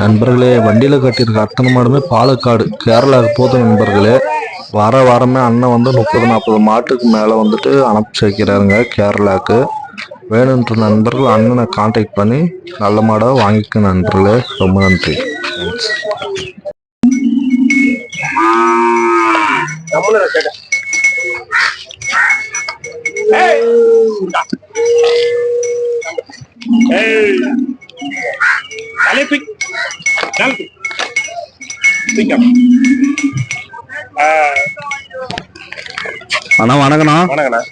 நண்பர்களே வண்டியில் கட்டியிருக்க அத்தனை மாடுமே பாலக்காடு. கேரளாவுக்கு போதும் நண்பர்களே. வார வாரமே அண்ணன் வந்து முப்பது நாற்பது மாட்டுக்கு மேலே வந்துட்டு அனுப்பிச்சு வைக்கிறாருங்க கேரளாவுக்கு வேணுன்ற நண்பர்கள் அண்ணனை காண்டாக்ட் பண்ணி நல்ல மாடாக வாங்கிக்க நண்பர்களே. ரொம்ப நன்றி. Thanks Hey! Hey! Dale, quick! Dale, quick! Pick up. Ah. Uh, அண்ணா வணக்கண்ணா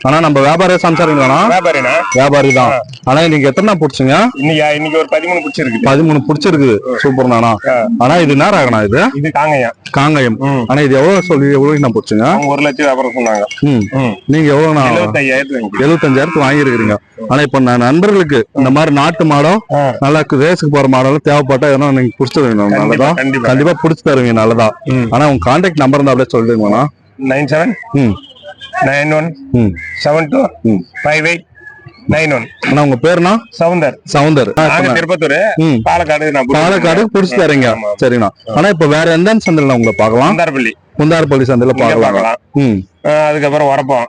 அண்ணா நம்ம வியாபார சம்சாரிங்களாண்ணா வியாபாரிண்ணா. வியாபாரி தான். அண்ணா இன்னைக்கு எத்தனை பிடிச்சிங்க? இன்னைக்கு இன்னைக்கு ஒரு பதிமூணு பிடிச்சிருக்கு. பதிமூணு பிடிச்சிருக்குது சூப்பர்ண்ணா அண்ணா. இது நேரம் ஆகணா இது? இது காங்கயம். ம். அண்ணா இது எவ்வளவு சொல்லி எவ்வளவு நான் பிடிச்சிங்க? ஒரு லட்சம் வியாபாரம் சொன்னாங்க. நீங்க எவ்வளவுண்ணா? எழுபத்தையாயிரத்து வாங்கி எழுபத்தஞ்சாயிரத்து வாங்கியிருக்கிறீங்க. ஆனா இப்ப நான் நண்பர்களுக்கு இந்த மாதிரி நாட்டு மாடம். நல்லா ரேஸுக்கு போற மாடெல்லாம் தேவைப்பட்டா எதனா நீங்க புடிச்சு தருவீங்க. நல்லதா? கண்டிப்பா. புடிச்சு தருவீங்க நல்லதா. ஆனா உங்க கான்டாக்ட் நம்பர் இருந்தா அப்படியே சொல்லிடுங்கண்ணா. Nine seven nine one. Seven two. Five eight. Nine one. அண்ணா உங்க பேருண்ணா? சவுந்தர். சவுந்தர். திருப்பத்தூர். பாலக்காடு பாலக்காடு புடிச்சு தரீங்க. சரிண்ணா. ஆனா இப்ப வேற எந்த சந்தையில உங்களை பார்க்கலாம்? சந்தார்பள்ளி குந்தாரப்பள்ளி சந்தையில இங்க பார்க்கலாம். பார்க்கலாம். ம். ஆஹ் அதுக்கப்புறம் உரப்போம்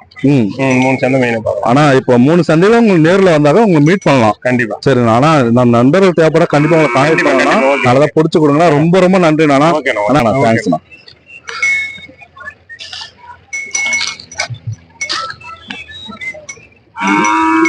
மூணு சந்தை மெயினா ஆனா இப்போ மூணு சந்தையில உங்களுக்கு நேர்ல வந்தாக்க உங்களை மீட் பண்ணலாம். கண்டிப்பா. சரிண்ணா. ஆனா நான் நண்பர்கள் தேவைப்பட கண்டிப்பா உங்களை கான்டாக்ட் பண்ணலாம். நல்லதா புடிச்சு கொடுங்க ரொம்ப ரொம்ப நன்றி நானா ஓகேண்ணா அண்ணா ஓகே. தேங்க்ஸ்ண்ணா